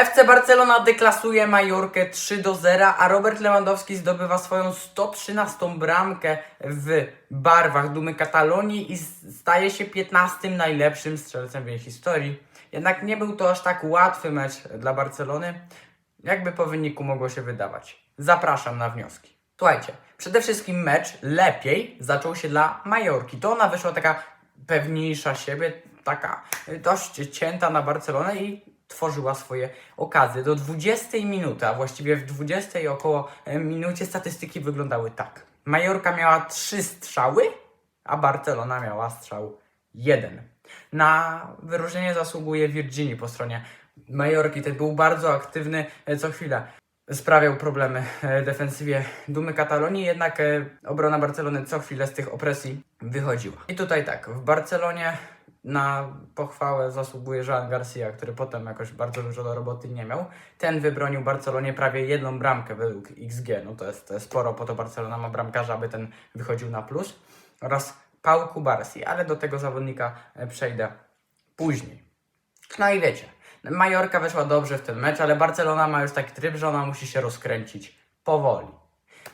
FC Barcelona deklasuje Majorkę 3 do 0, a Robert Lewandowski zdobywa swoją 113 bramkę w barwach Dumy Katalonii i staje się 15 najlepszym strzelcem w jej historii. Jednak nie był to aż tak łatwy mecz dla Barcelony, jakby po wyniku mogło się wydawać. Zapraszam na wnioski. Słuchajcie, przede wszystkim mecz lepiej zaczął się dla Majorki. To ona wyszła taka pewniejsza siebie, taka dość cięta na Barcelonę i tworzyła swoje okazje. Do 20 minuty, a właściwie w 20 około e, minucie statystyki wyglądały tak. Majorka miała 3 strzały, a Barcelona miała strzał 1. Na wyróżnienie zasługuje Virgini po stronie Majorki. Ten był bardzo aktywny e, co chwilę. Sprawiał problemy e, defensywie Dumy Katalonii, jednak obrona Barcelony co chwilę z tych opresji wychodziła. I tutaj tak, w Barcelonie na pochwałę zasługuje Jean Garcia, który potem jakoś bardzo dużo do roboty nie miał. Ten wybronił Barcelonie prawie jedną bramkę według XG, no to jest, to jest sporo, po to Barcelona ma bramkarza, aby ten wychodził na plus. Oraz Pau Kubarsi, ale do tego zawodnika e, przejdę później. No i wiecie, Majorka weszła dobrze w ten mecz, ale Barcelona ma już taki tryb, że ona musi się rozkręcić powoli.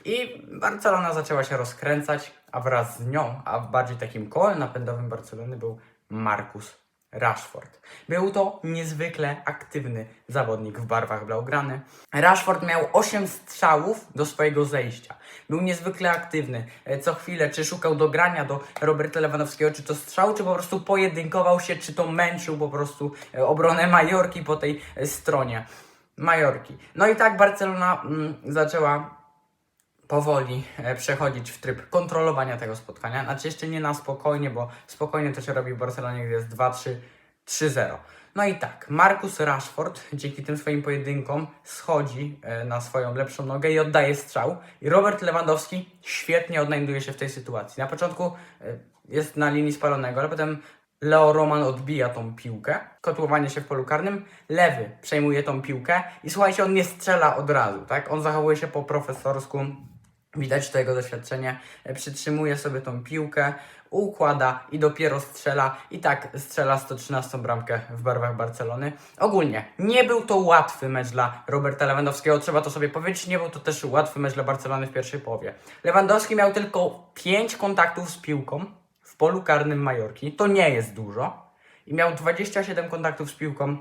I Barcelona zaczęła się rozkręcać, a wraz z nią, a bardziej takim kołem napędowym Barcelony był Marcus Rashford. Był to niezwykle aktywny zawodnik w barwach blaugrany. Rashford miał 8 strzałów do swojego zejścia. Był niezwykle aktywny. E, Co chwilę, czy szukał dogrania do Roberta Lewandowskiego, czy to strzał, czy po prostu pojedynkował się, czy to męczył po prostu e, obronę Majorki po tej e, stronie Majorki. No i tak Barcelona mm, zaczęła powoli e, przechodzić w tryb kontrolowania tego spotkania. Znaczy jeszcze nie na spokojnie, bo spokojnie to się robi w Barcelonie, gdy jest 2-3, 3-0. No i tak, Marcus Rashford dzięki tym swoim pojedynkom schodzi e, na swoją lepszą nogę i oddaje strzał. I Robert Lewandowski świetnie odnajduje się w tej sytuacji. Na początku e, jest na linii spalonego, ale potem Leo Roman odbija tą piłkę, kotłowanie się w polu karnym, lewy przejmuje tą piłkę i słuchajcie, on nie strzela od razu, tak? On zachowuje się po profesorsku, widać to jego doświadczenie, e, przytrzymuje sobie tą piłkę, układa i dopiero strzela i tak strzela 113 bramkę w barwach Barcelony. Ogólnie, nie był to łatwy mecz dla Roberta Lewandowskiego, trzeba to sobie powiedzieć, nie był to też łatwy mecz dla Barcelony w pierwszej połowie. Lewandowski miał tylko 5 kontaktów z piłką, w polu karnym Majorki. To nie jest dużo. I miał 27 kontaktów z piłką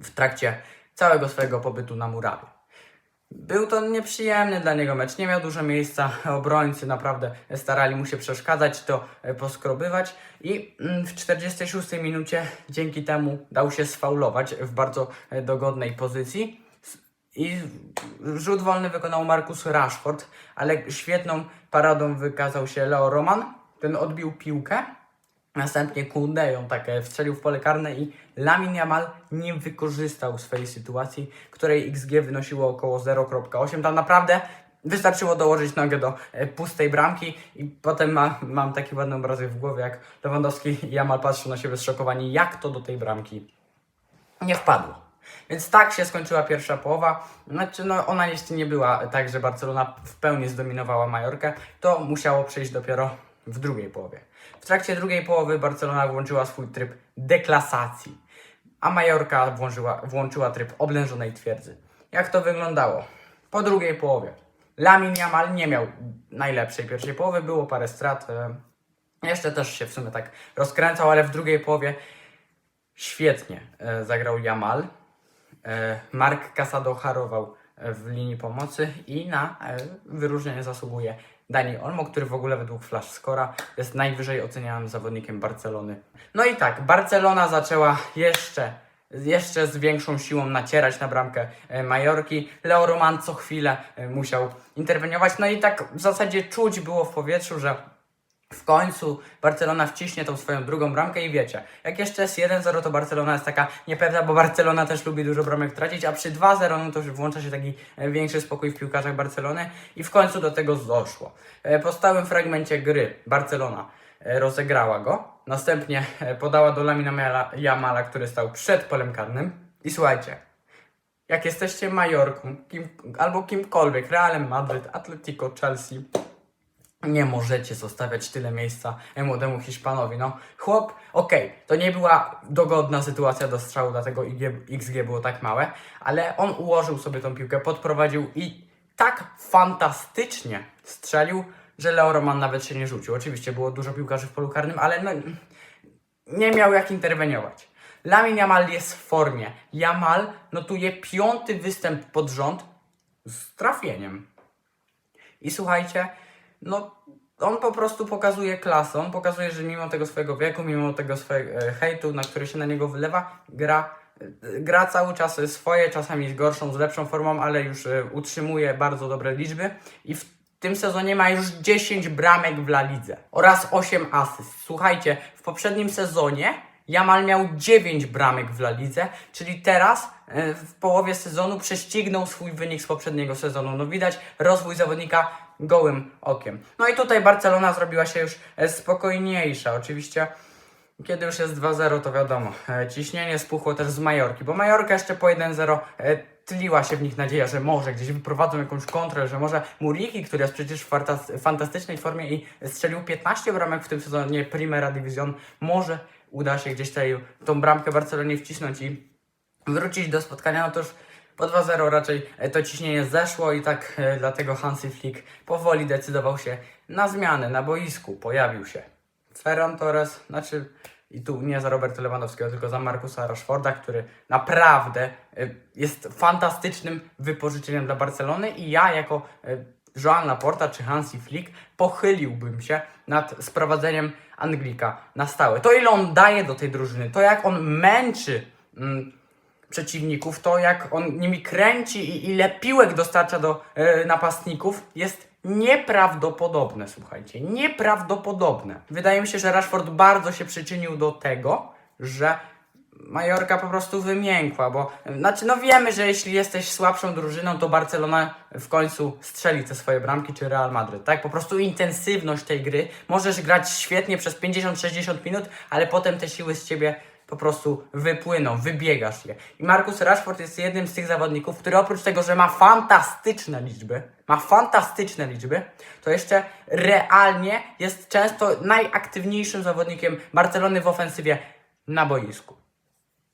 w trakcie całego swojego pobytu na murawie. Był to nieprzyjemny dla niego mecz. Nie miał dużo miejsca. Obrońcy naprawdę starali mu się przeszkadzać, to e, poskrobywać. I mm, w 46 minucie dzięki temu dał się sfaulować w bardzo e, dogodnej pozycji. I rzut wolny wykonał Marcus Rashford, ale świetną paradą wykazał się Leo Roman. Ten odbił piłkę, następnie Kunde ją tak e, wstrzelił w pole karne i Lamin Yamal nie wykorzystał swojej sytuacji, której XG wynosiło około 0.8. Tam naprawdę wystarczyło dołożyć nogę do e, pustej bramki i potem ma, mam taki ładny obrazek w głowie, jak Lewandowski i Yamal patrzą na siebie zszokowani, jak to do tej bramki nie wpadło. Więc tak się skończyła pierwsza połowa. Znaczy, no, ona jeszcze nie była tak, że Barcelona w pełni zdominowała Majorkę. To musiało przejść dopiero w drugiej połowie. W trakcie drugiej połowy Barcelona włączyła swój tryb deklasacji, a Majorka włączyła, włączyła tryb oblężonej twierdzy. Jak to wyglądało? Po drugiej połowie Lamin Yamal nie miał najlepszej pierwszej połowy, było parę strat. e, Jeszcze też się w sumie tak rozkręcał, ale w drugiej połowie świetnie e, zagrał Jamal. E, Mark Casado harował w linii pomocy i na wyróżnienie zasługuje Dani Olmo, który w ogóle według Flash Scora jest najwyżej ocenianym zawodnikiem Barcelony. No i tak, Barcelona zaczęła jeszcze jeszcze z większą siłą nacierać na bramkę e, Majorki. Leo Roman co chwilę e, musiał interweniować. No i tak w zasadzie czuć było w powietrzu, że w końcu Barcelona wciśnie tą swoją drugą bramkę i wiecie, jak jeszcze jest 1-0, to Barcelona jest taka niepewna, bo Barcelona też lubi dużo bramek tracić, a przy 2-0 no to już włącza się taki e, większy spokój w piłkarzach Barcelony i w końcu do tego doszło. E, Po stałym fragmencie gry Barcelona e, rozegrała go, następnie podała do Lamina Mala- Jamala, który stał przed polem karnym i słuchajcie, jak jesteście Majorką kim, albo kimkolwiek, Realem Madryt, Atletico, Chelsea, Nie możecie zostawiać tyle miejsca młodemu Hiszpanowi. No, chłop, okej, to nie była dogodna sytuacja do strzału, dlatego XG było tak małe, ale on ułożył sobie tą piłkę, podprowadził i tak fantastycznie strzelił, że Leo Roman nawet się nie rzucił. Oczywiście było dużo piłkarzy w polu karnym, ale no, nie miał jak interweniować. Lamin Jamal jest w formie. Jamal notuje piąty występ pod rząd z trafieniem. I słuchajcie, no on po prostu pokazuje klasę, on pokazuje, że mimo tego swojego wieku, mimo tego swojego e, hejtu, na który się na niego wylewa, gra, e, gra cały czas swoje, czasami z gorszą, z lepszą formą, ale już e, utrzymuje bardzo dobre liczby i w tym sezonie ma już 10 bramek w La Lidze oraz 8 asyst. Słuchajcie, w poprzednim sezonie Jamal miał 9 bramek w La Lidze, czyli teraz e, w połowie sezonu prześcignął swój wynik z poprzedniego sezonu. No widać rozwój zawodnika gołym okiem. No i tutaj Barcelona zrobiła się już e, spokojniejsza. Oczywiście kiedy już jest 2-0, to wiadomo, e, ciśnienie spuchło też z Majorki, bo Majorka jeszcze po 1-0 e, tliła się w nich nadzieja, że może gdzieś wyprowadzą jakąś kontrę, że może Muriki, który jest przecież w fantastycznej formie i strzelił 15 bramek w tym sezonie Primera Division, może uda się gdzieś tutaj tą bramkę Barcelonie wcisnąć i wrócić do spotkania, no po 2-0 raczej e, to ciśnienie zeszło i tak e, dlatego Hansi Flick powoli decydował się na zmianę na boisku. Pojawił się Ferran Torres, znaczy i tu nie za Roberta Lewandowskiego, tylko za Markusa Rashforda, który naprawdę y, jest fantastycznym wypożyczeniem dla Barcelony i ja jako Joan Laporta czy Hansi Flick pochyliłbym się nad sprowadzeniem Anglika na stałe. To ile on daje do tej drużyny, to jak on męczy mm, przeciwników, to jak on nimi kręci i ile piłek dostarcza do e, napastników jest nieprawdopodobne, słuchajcie, nieprawdopodobne. Wydaje mi się, że Rashford bardzo się przyczynił do tego, że Majorka po prostu wymiękła, bo znaczy no wiemy, że jeśli jesteś słabszą drużyną, to Barcelona w końcu strzeli te swoje bramki, czy Real Madryt, tak? Po prostu intensywność tej gry, możesz grać świetnie przez 50-60 minut, ale potem te siły z ciebie po prostu wypłyną, wybiegasz je. I Marcus Rashford jest jednym z tych zawodników, który oprócz tego, że ma fantastyczne liczby, ma fantastyczne liczby, to jeszcze realnie jest często najaktywniejszym zawodnikiem Barcelony w ofensywie na boisku.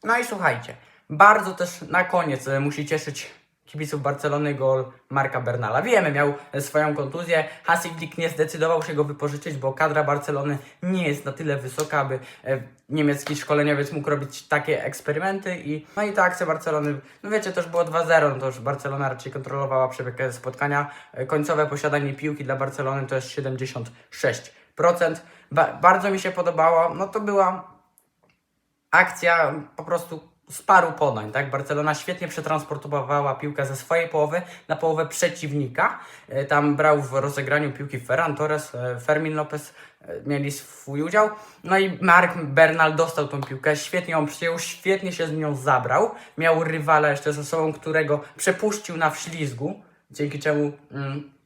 No i słuchajcie, bardzo też na koniec e, musi cieszyć kibiców Barcelony gol Marka Bernala. Wiemy, miał e, swoją kontuzję, Hansi Flick nie zdecydował się go wypożyczyć, bo kadra Barcelony nie jest na tyle wysoka, aby e, niemiecki szkoleniowiec mógł robić takie eksperymenty i no i ta akcja Barcelony, no wiecie, to już było 2-0, no to już Barcelona raczej kontrolowała przebieg spotkania. Końcowe posiadanie piłki dla Barcelony to jest 76%. Ba- bardzo mi się podobało, no to była akcja po prostu z paru podań, tak? Barcelona świetnie przetransportowała piłkę ze swojej połowy na połowę przeciwnika. E, Tam brał w rozegraniu piłki Ferran Torres, e, Fermin Lopez e, mieli swój udział. No i Mark Bernal dostał tą piłkę, świetnie ją przyjął, świetnie się z nią zabrał. Miał rywala jeszcze ze sobą, którego przepuścił na wślizgu, dzięki czemu mm,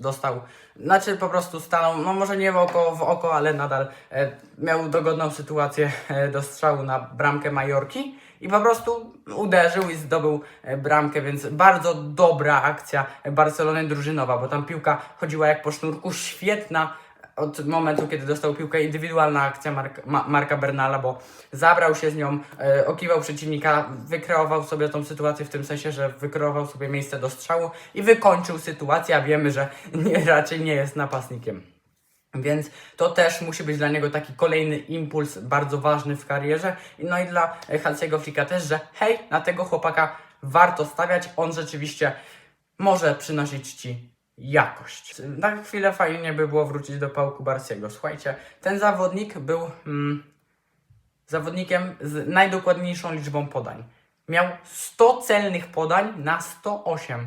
dostał, znaczy po prostu stanął, no może nie w oko, w oko, ale nadal e, miał dogodną sytuację e, do strzału na bramkę Majorki i po prostu uderzył i zdobył e, bramkę, więc bardzo dobra akcja Barcelony drużynowa, bo tam piłka chodziła jak po sznurku, świetna od momentu, kiedy dostał piłkę, indywidualna akcja Marka, Ma, Marka Bernala, bo zabrał się z nią, e, okiwał przeciwnika, wykreował sobie tą sytuację w tym sensie, że wykreował sobie miejsce do strzału i wykończył sytuację, a wiemy, że nie, raczej nie jest napastnikiem. Więc to też musi być dla niego taki kolejny impuls, bardzo ważny w karierze. No i dla Hansiego Flicka też, że hej, na tego chłopaka warto stawiać, on rzeczywiście może przynosić Ci jakość. Na chwilę fajnie by było wrócić do Pałku Barsiego. Słuchajcie, ten zawodnik był mm, zawodnikiem z najdokładniejszą liczbą podań. Miał 100 celnych podań na 108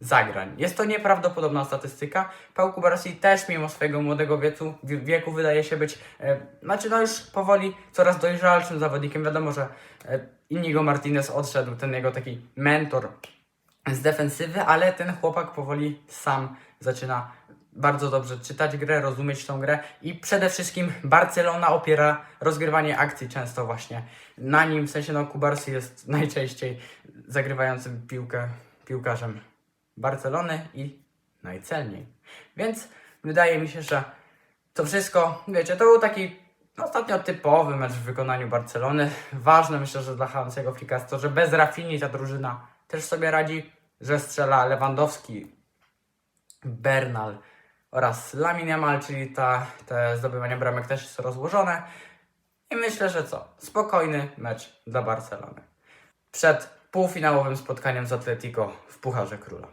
zagrań. Jest to nieprawdopodobna statystyka. Paul Kubarsi też mimo swojego młodego wieku, wie- wieku wydaje się być, e, znaczy no już powoli coraz dojrzalszym zawodnikiem. Wiadomo, że e, Inigo Martinez odszedł, ten jego taki mentor z defensywy, ale ten chłopak powoli sam zaczyna bardzo dobrze czytać grę, rozumieć tą grę i przede wszystkim Barcelona opiera rozgrywanie akcji często właśnie na nim, w sensie no Kubarsi jest najczęściej zagrywającym piłkę piłkarzem Barcelony i najcelniej. Więc wydaje mi się, że to wszystko, wiecie, to był taki ostatnio typowy mecz w wykonaniu Barcelony. Ważne myślę, że dla Hansiego Flicka jest to, że bez Rafini ta drużyna też sobie radzi, że strzela Lewandowski, Bernal oraz Lamin Yamal, czyli ta, te zdobywanie bramek też jest rozłożone. I myślę, że co? Spokojny mecz dla Barcelony. Przed półfinałowym spotkaniem z Atletico w Pucharze Króla.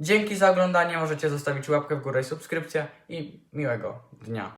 Dzięki za oglądanie, możecie zostawić łapkę w górę i subskrypcję i miłego dnia.